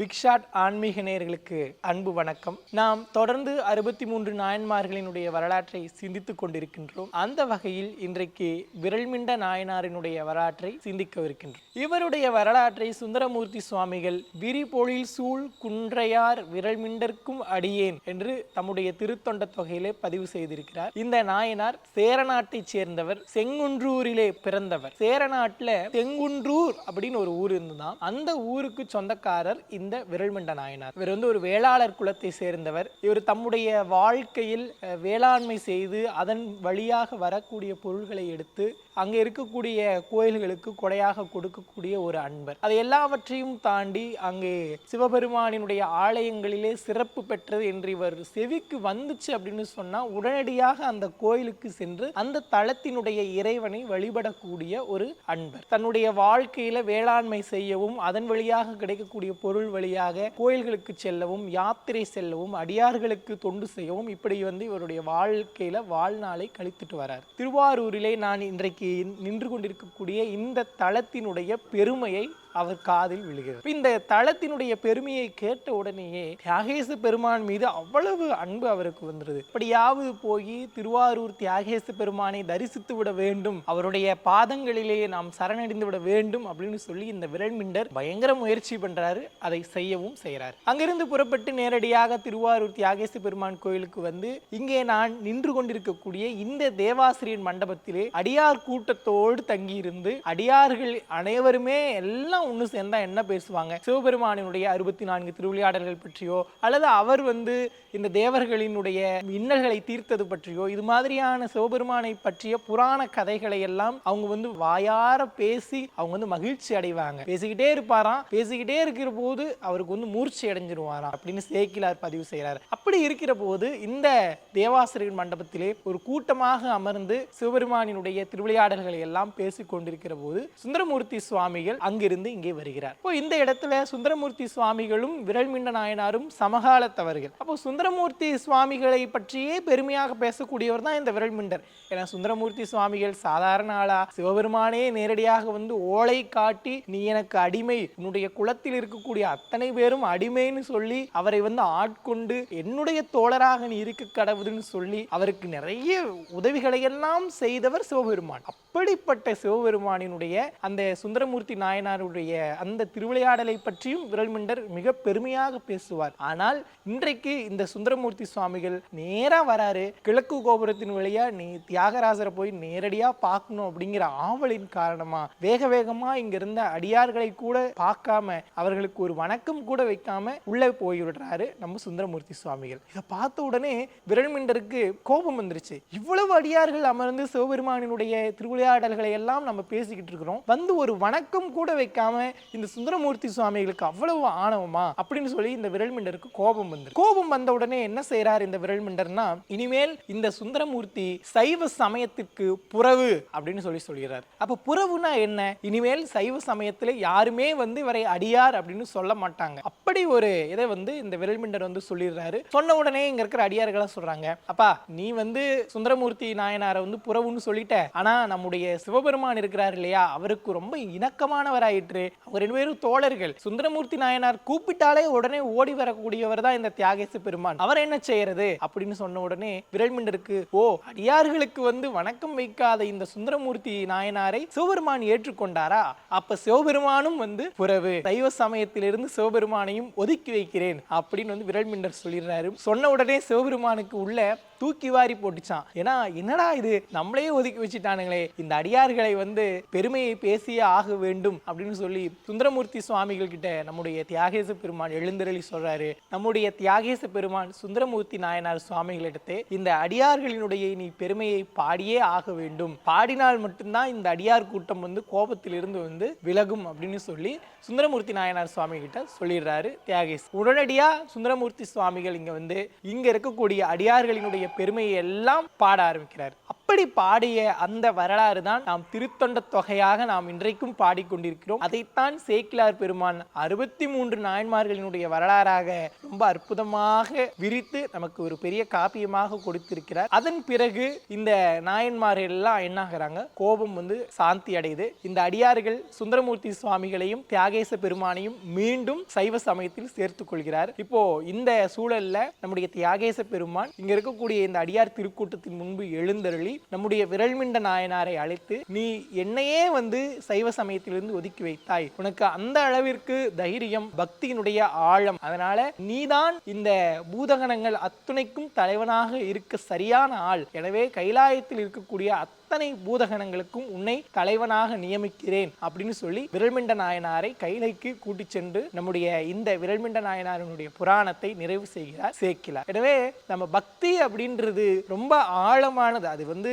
பிக்ஷாட் ஆன்மீக நேயர்களுக்கு அன்பு வணக்கம். நாம் தொடர்ந்து அறுபத்தி மூன்று நாயன்மார்களினுடைய வரலாற்றை சிந்தித்துக் கொண்டிருக்கின்றோம். அந்த வகையில் இன்றைக்கு விரல்மிண்ட நாயனாரினுடைய வரலாற்றை சிந்திக்கவிருக்கின்றோம். இவருடைய வரலாற்றை சுந்தரமூர்த்தி சுவாமிகள் விரிபொழில் சூழ் குன்றையார் விரல்மிண்டர்க்கும் அடியேன் என்று தம்முடைய திருத்தொண்ட தொகையிலே பதிவு செய்திருக்கிறார். இந்த நாயனார் சேரநாட்டைச் சேர்ந்தவர் செங்குன்றூரிலே பிறந்தவர். சேரநாட்டில் செங்குன்றூர் அப்படின்னு ஒரு ஊர் இருந்துதான் அந்த ஊருக்கு சொந்தக்காரர் இந்த விரல்மண்ட நாயனார். இவர் வந்து ஒரு வேளாளர் குலத்தை சேர்ந்தவர். இவர் தம்முடைய வாழ்க்கையில் வேளாண்மை செய்து அதன் வழியாக வரக்கூடிய பொருள்களை எடுத்து அங்கே இருக்கக்கூடிய கோயில்களுக்கு கொடையாக கொடுக்கக்கூடிய ஒரு அன்பர். அது எல்லாவற்றையும் தாண்டி அங்கே சிவபெருமானினுடைய ஆலயங்களிலே சிறப்பு பெற்றது என்று இவர் செவிக்கு வந்துச்சு அப்படின்னு சொன்னா உடனடியாக அந்த கோயிலுக்கு சென்று அந்த தளத்தினுடைய இறைவனை வழிபடக்கூடிய ஒரு அன்பர். தன்னுடைய வாழ்க்கையில் வேளாண்மை செய்யவும் அதன் வழியாக கிடைக்கக்கூடிய பொருள் வழியாக கோயில்களுக்கு செல்லவும் யாத்திரை செல்லவும் அடியார்களுக்கு தொண்டு செய்யவும் இப்படி வந்து இவருடைய வாழ்க்கையில வாழ்நாளை கழித்துட்டு வரார். திருவாரூரிலே நான் இன்றைக்கு நின்று கொண்டிருக்கக்கூடிய இந்த தளத்தினுடைய பெருமையை அவர் காதில் விழுகிறது. இந்த தளத்தினுடைய பெருமையை கேட்ட உடனேயே தியாகேச பெருமான் மீது அவ்வளவு அன்பு அவருக்கு வந்துருது. அப்படியாவது போய் திருவாரூர் தியாகேச பெருமானை தரிசித்து விட வேண்டும். அவருடைய பாதங்களிலே நாம் சரணடைந்து விட வேண்டும் அப்படின்னு சொல்லி இந்த விரல்மிண்டர் பயங்கர முயற்சி பண்றாரு. அதை செய்யவும் செய்கிறார் அங்கிருந்து புறப்பட்டு நேரடியாக திருவாரூர் தியாகேச பெருமான் கோயிலுக்கு வந்து இங்கே நான் நின்று கொண்டிருக்கக்கூடிய இந்த தேவாசிரியர் மண்டபத்திலே அடியார் கூட்டத்தோடு தங்கியிருந்து அடியார்கள் அனைவருமே எல்லாம் ஒன்று சேர்ந்தால் என்ன பேசுவாங்க? சிவபெருமானினுடைய அறுபத்தி நான்கு திருவிளையாடல்கள் பற்றியோ அல்லது அவர் வந்து இந்த தேவர்களினுடைய இன்னல்களை தீர்த்தது பற்றியோ இது மாதிரியான சிவபெருமானை பற்றிய புராண கதைகளை எல்லாம் அவங்க வந்து வாயார பேசி அவங்க வந்து மகிழ்ச்சி அடைவாங்க. பேசிக்கிட்டே இருப்பாராம். பேசிக்கிட்டே இருக்கிற போது அவருக்கு வந்து மூர்ச்சி அடைஞ்சிருவாராம் அப்படின்னு சேக்கிலார் பதிவு செய்கிறார் அப்படி இருக்கிற போது இந்த தேவாசிரியர் மண்டபத்திலே ஒரு கூட்டமாக அமர்ந்து சிவபெருமானினுடைய திருவிளையாடல்களை எல்லாம் பேசிக் கொண்டிருக்கிற போது சுந்தரமூர்த்தி சுவாமிகள் அங்கிருந்து இங்கே வருகிறார். இப்போ இந்த இடத்துல சுந்தரமூர்த்தி சுவாமிகளும் விரல்மிண்ட நாயனாரும் சமகாலத்தவர்கள். அப்போ சுந்தரமூர்த்தி சுவாமிகளை பற்றியே பெருமையாக பேசக்கூடியவர் தான் இந்த விரல்மிண்டர் ஏன்னா சுந்தரமூர்த்தி சுவாமிகள் சாதாரண ஆளா சிவபெருமானே நேரடியாக வந்து ஓலை காட்டி நீ எனக்கு அடிமை உன்னுடைய குலத்தில் இருக்கக்கூடிய அத்தனை பேரும் அடிமைன்னு சொல்லி அவரை வந்து ஆட்கொண்டு என்னுடைய தோழராக நீ இருக்க கடவுதுன்னு சொல்லி அவருக்கு நிறைய உதவிகளை எல்லாம் செய்தவர் சிவபெருமான். அப்படிப்பட்ட சிவபெருமானினுடைய அந்த சுந்தரமூர்த்தி நாயனாருடைய அந்த திருவிளையாடலை பற்றியும் விரல்மிண்டர் மிக பெருமையாக பேசுவார். ஆனால் இன்றைக்கு இந்த சுந்தரமூர்த்தி சுவாமிகள் நேரா வராரு. கிழக்கு கோபுரத்தின் வழியா நீ தியாகராசரை போய் நேரடியா பார்க்கணும் அப்படிங்கிற ஆவலின் காரணமா வேக வேகமா இங்க இருந்த அடியார்களை கூட பார்க்காம அவர்களுக்கு ஒரு வணக்கம் கூட வைக்காம உள்ளே போய்விடுறாரு நம்ம சுந்தரமூர்த்தி சுவாமிகள். இதை பார்த்த உடனே விரல்மிண்டருக்கு கோபம் வந்துருச்சு. இவ்வளவு அடியார்கள் அமர்ந்து சிவபெருமானினுடைய திருவிளையாடல்களை எல்லாம் நம்ம பேசிக்கிட்டு இருக்கிறோம். வந்து ஒரு வணக்கம் கூட வைக்காம இந்த சுந்தரமூர்த்தி சுவாமிகளுக்கு அவ்வளவு ஆணவமா? அப்படின்னு சொல்லி இந்த விரல் மிண்டருக்கு கோபம் வந்து கோபம் வந்த உடனே என்ன செய்கிறார் இந்த விரல் மிண்டர்னா இனிமேல் இந்த சுந்தரமூர்த்தி சைவ சமயத்துக்கு புறவு அப்படின்னு சொல்லி சொல்கிறார். அப்ப புறவுனா என்ன? இனிமேல் சைவ சமயத்துல யாருமே வந்து இவரை அடியார் அப்படின்னு சொல்ல மாட்டாங்க. அப்படி ஒரு இதை வந்து இந்த விரல் மிண்டர் வந்து சொல்லிடுறாரு. சொன்ன உடனே இங்க இருக்கிற அடியார்களா சொல்றாங்க அப்பா நீ வந்து சுந்தரமூர்த்தி நாயனாரை வந்து புறவுன்னு சொல்லிட்ட. ஆனா நம்முடைய சிவபெருமான் இருக்கிறார் இல்லையா? அவருக்கு ரொம்ப இணக்கமானவராயிட்டு இணக்கமானவராயிற்று அவங்க ரெண்டு பேரும் தோழர்கள். சுந்தரமூர்த்தி நாயனார் கூப்பிட்டாலே உடனே ஓடி வரக்கூடியவர் தான் இந்த தியாகேச பெருமான். அவர் என்ன செய்யறது? அப்படின்னு சொன்ன உடனே விரல்மிண்டருக்கு ஓ அடியார்களுக்கு வந்து வணக்கம் வைக்காத இந்த சுந்தரமூர்த்தி நாயனாரை சிவபெருமான் ஏற்றுக்கொண்டாரா? அப்ப சிவபெருமானும் வந்து புறவு. தெய்வ சமயத்திலிருந்து சிவபெருமானையும் ஒதுக்கி வைக்கிறேன். அப்படின்னு வந்து விரல்மிண்டர் சொல்லிடுறாரு. சொன்ன உடனே சிவபெருமானுக்கு உள்ள தூக்கி வாரி போட்டுச்சான் ஏன்னா என்னடா இது? நம்மளையே ஒதுக்கி வச்சுட்டானுங்களே. இந்த அடியார்களை வந்து பெருமையை பேசியே ஆக வேண்டும் அப்படின்னு சொல்லி சுந்தரமூர்த்தி சுவாமிகள் கிட்ட நம்முடைய தியாகேச பெருமான் எழுந்தருளி சொல்றாரு. நம்முடைய தியாகேச பெருமான் சுந்தரமூர்த்தி நாயனார் சுவாமிகளிடத்தே இந்த அடியார்களினுடைய நீ பெருமையை பாடியே ஆக வேண்டும். பாடினால் மட்டும்தான் இந்த அடியார் கூட்டம் வந்து கோபத்திலிருந்து வந்து விலகும் அப்படின்னு சொல்லி சுந்தரமூர்த்தி நாயனார் சுவாமி கிட்ட சொல்லிடுறாரு தியாகேஷ் உடனடியாக சுந்தரமூர்த்தி சுவாமிகள் இங்கே வந்து இங்கே இருக்கக்கூடிய அடியார்களினுடைய பெருமையை எல்லாம் பாட ஆரம்பிக்கிறார். அப்படி பாடிய அந்த வரலாறு தான் நாம் திருத்தொண்ட தொகையாக நாம் இன்றைக்கும் பாடிக்கொண்டிருக்கிறோம். அதைத்தான் சேக்கிலார் பெருமான் அறுபத்தி மூன்று நாயன்மார்களினுடைய வரலாறாக ரொம்ப அற்புதமாக விரித்து நமக்கு ஒரு பெரிய காப்பியமாக கொடுத்திருக்கிறார். அதன் பிறகு இந்த நாயன்மார்கள் எல்லாம் என்ன ஆகுறாங்க கோபம் வந்து சாந்தி அடையுது. இந்த அடியார்கள் சுந்தரமூர்த்தி சுவாமிகளையும் தியாகேச பெருமானையும் மீண்டும் சைவ சமயத்தில் சேர்த்துக் கொள்கிறார். இப்போ இந்த சூழல்ல நம்முடைய தியாகேச பெருமான் இங்க இருக்கக்கூடிய இந்த அடியார் திருக்கூட்டத்தின் முன்பு எழுந்தருளி நம்முடைய விரல்மிண்ட நாயனாரை அழைத்து நீ என்னையே வந்து சைவ சமயத்திலிருந்து ஒதுக்கி வைத்தாய். உனக்கு அந்த அளவிற்கு தைரியம் பக்தியினுடைய ஆழம். அதனால நீதான் இந்த பூதகணங்கள் அத்துணைக்கும் தலைவனாக இருக்க சரியான ஆள். எனவே கைலாயத்தில் இருக்கக்கூடிய அத்தனை பூதகணங்களுக்கும் உன்னை தலைவனாக நியமிக்கிறேன் அப்படின்னு சொல்லி விரல்மிண்ட நாயனாரை கைலைக்கு கூட்டி சென்று நம்முடைய இந்த விரல்மிண்ட நாயனாரினுடைய புராணத்தை நிறைவு செய்கிறார் சேர்க்கிறார். எனவே நம்ம பக்தி அப்படின்றது ரொம்ப ஆழமானது. அது வந்து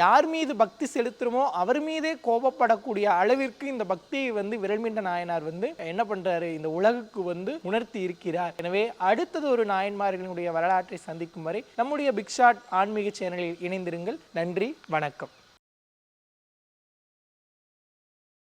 யார் மீது பக்தி செலுத்துறோமோ அவர் மீதே கோபப்படக்கூடிய அளவிற்கு இந்த பக்தியை வந்து விரல்மிண்ட நாயனார் வந்து என்ன பண்றாரு? இந்த உலகுக்கு வந்து உணர்த்தி இருக்கிறார். எனவே அடுத்தது ஒரு நாயன்மார்களினுடைய வரலாற்றை சந்திக்கும் வரை நம்முடைய பிக்ஷாட் ஆன்மீக சேனலில் இணைந்திருங்கள். நன்றி வணக்கம்.